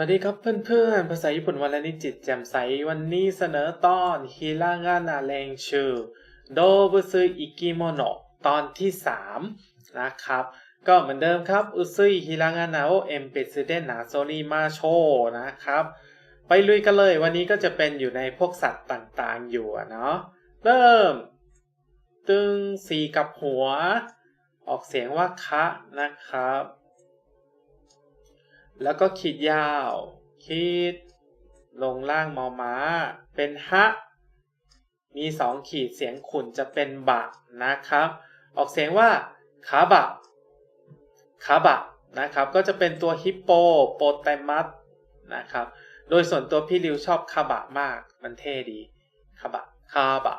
วัสดีครับเพื่อนๆ ภาษาญี่ปุ่นวันละนิดจิตแจ่มใส วันนี้เสนอตอนฮิรางานะเรงชูโดบุซึอิกิโมโนตอนที่ 3 นะครับ ก็เหมือนเดิมครับ อุซึยฮิรางานะโอเอ็มเปซึเดนะโซริมาโชนะครับ ไปลุยกันเลยวันนี้ก็จะเป็นอยู่ในพวกสัตว์ต่างๆอยู่เนาะเริ่ม ตึงสีกับหัว ออกเสียงว่าคะนะครับ แล้วก็ขีดยาว ขีด ลงล่างมอม้า เป็นฮะ มีสองขีดเสียงขุนจะเป็นบะนะครับ ออกเสียงว่าคาบะคาบะนะครับ ก็จะเป็นตัวฮิปโปโปเตมัสนะครับ โดยส่วนตัวพี่ริวชอบคาบะมาก มันเท่ดีคาบะคาบะ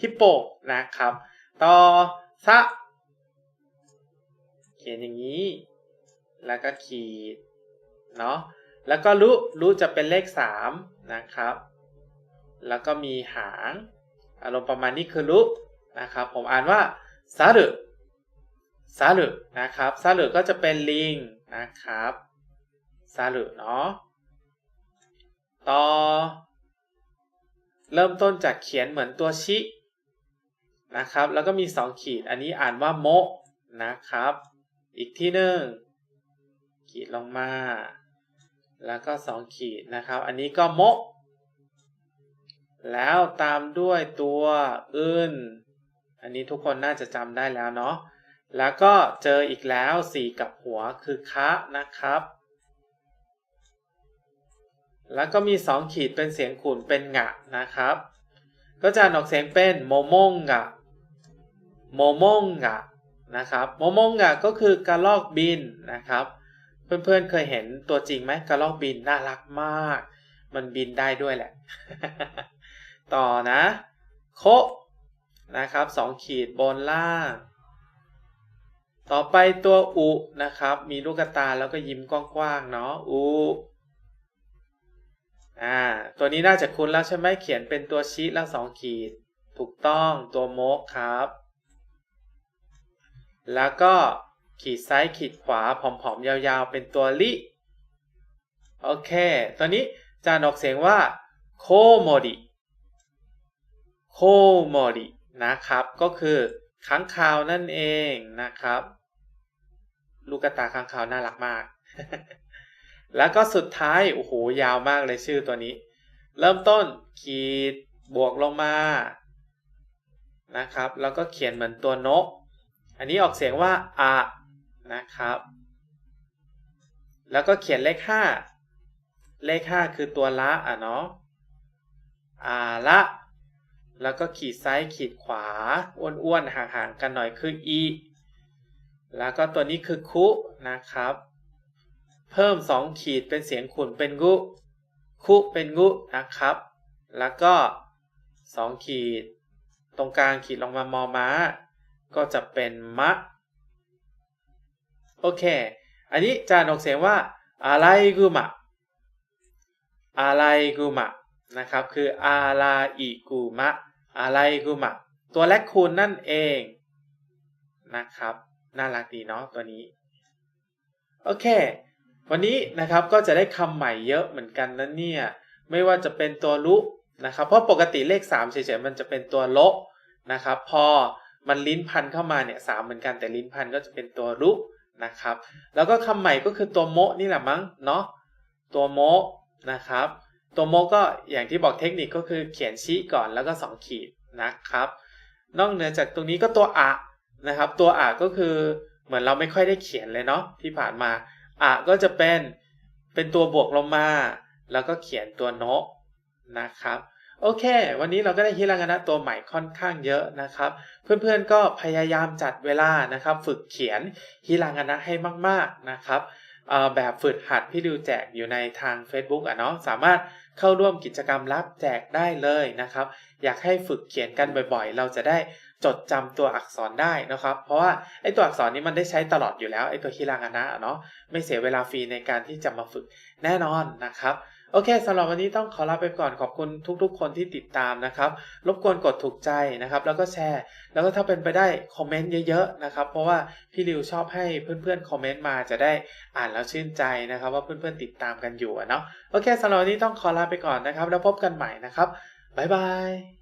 ฮิปโปนะครับ ต่อซะเขียนอย่างนี้ แล้วก็ขีดเนาะแล้วก็รุรุจะเป็นเลข 3 นะครับ แล้วก็มีหางอารมณ์ประมาณนี้คือรุนะครับ ผมอ่านว่าซารุซารุนะครับซารุก็จะเป็นลิงนะครับซารุเนาะต่อ เริ่มต้นจากเขียนเหมือนตัวชินะครับ แล้วก็มี 2 ขีด อันนี้อ่านว่าโมนะครับ อีกที่หนึ่ง ขีดลงมา แล้วก็ 2 ขีดนะครับ อันนี้ก็โมะแล้วตามด้วยตัวอื่น อันนี้ทุกคนน่าจะจำได้แล้วเนาะ แล้วก็เจออีกแล้วสีกับหัวคือคะนะครับ แล้วก็มี 2 ขีดเป็นเสียงขุนเป็นงะนะครับ ก็จะออกเสียงเป็นโมโมงกะโมโมงกะนะครับโมโมงกะก็คือกระลอกบินนะครับ เพื่อนๆเคยเห็นตัวจริงไหมกระลอกบินน่ารักมาก มันบินได้ด้วยแหละ ต่อนะ โคนะครับสองขีดบนล่าง ต่อไปตัวอุนะครับ มีลูกตาแล้วก็ยิ้มกว้างๆเนาะอุอ่าตัวนี้น่าจะคุ้นแล้วใช่ไหมเขียนเป็นตัวชี้แล้วสองขีด ถูกต้องตัวโมกครับ แล้วก็ ขีดซ้ายขีดขวาผอมๆยาวๆ เป็นตัวลิ โอเค ตัวนี้จะออกเสียงว่าโคโมริโคโมรินะครับ ก็คือค้างคาวนั่นเองนะครับ ลูกตาค้างคาวน่ารักมาก แล้วก็สุดท้าย โอ้โห ยาวมากเลยชื่อตัวนี้ เริ่มต้นขีดบวกลงมา นะครับ แล้วก็เขียนเหมือนตัวนก อันนี้ออกเสียงว่าอะ นะครับ แล้วก็เขียนเลข 5 เลข 5 คือตัวละอะเนาะอาละ แล้วก็ขีดซ้ายขีดขวา อ้วนๆ ห่างๆ กันหน่อยคืออีแล้วก็ตัวนี้คือคุนะครับ เพิ่ม 2 ขีดเป็นเสียงขุนเป็นกุคุเป็นกุนะครับ แล้วก็ 2 ขีด ตรงกลางขีดลงมามอม้า ก็จะเป็นมะ โอเค อันนี้จะออกเสียงว่าอะไรกุมะอะไรกุมะนะครับ คืออาลาอิกุมะอะไรกุมะตัวแรกคูณนั่นเองนะครับ น่ารักดีเนาะตัวนี้ โอเค วันนี้นะครับก็จะได้คำใหม่เยอะเหมือนกันนะเนี่ย ไม่ว่าจะเป็นตัวลุนะครับ เพราะปกติเลข 3 เฉยๆมันจะเป็นตัวโลนะครับ พอมันลิ้นพันเข้ามาเนี่ยสามเหมือนกันแต่ลิ้นพันก็จะเป็นตัวรุ นะครับ แล้วก็คำใหม่ก็คือตัวโมนี่แหละมั้งเนาะตัวโมนะครับ ตัวโมก็อย่างที่บอกเทคนิคก็คือเขียนชี้ก่อนแล้วก็2ขีดนะครับ นอกเหนือจากตรงนี้ก็ตัวอะนะครับ ตัวอะก็คือเหมือนเราไม่ค่อยได้เขียนเลยเนาะที่ผ่านมาอะก็จะเป็นเป็นตัวบวกลงมา แล้วก็เขียนตัวโนะนะครับ โอเค วันนี้เราก็ได้ฮิรางานะตัวใหม่ค่อนข้างเยอะนะครับ เพื่อนๆก็พยายามจัดเวลานะครับ ฝึกเขียนฮิรางานะให้มาก ๆนะครับแบบฝึกหัดพี่ดิวแจกอยู่ในทาง Facebook อะเนาะสามารถเข้าร่วมกิจกรรมรับแจกได้เลยนะครับ อยากให้ฝึกเขียนกันบ่อยๆ เราจะได้จดจำตัวอักษรได้นะครับ เพราะว่าไอ้ตัวอักษรนี้มันได้ใช้ตลอดอยู่แล้วไอ้ตัวฮิรางานะเนาะไม่เสียเวลาฟรีในการที่จะมาฝึกแน่นอนนะครับ โอเคสำหรับวันนี้ต้องขอลาไปก่อนขอบคุณทุกๆ คนที่ติดตามนะครับ รบกวนกดถูกใจนะครับ แล้วก็แชร์ แล้วก็ถ้าเป็นไปได้คอมเมนต์เยอะๆนะครับ เพราะว่าพี่ริวชอบให้เพื่อนๆคอมเมนต์มาจะได้อ่านแล้วชื่นใจนะครับ ว่าเพื่อนๆติดตามกันอยู่เนาะโอเคสำหรับวันนี้ต้องขอลาไปก่อนนะครับ แล้วพบกันใหม่นะครับบ๊ายบาย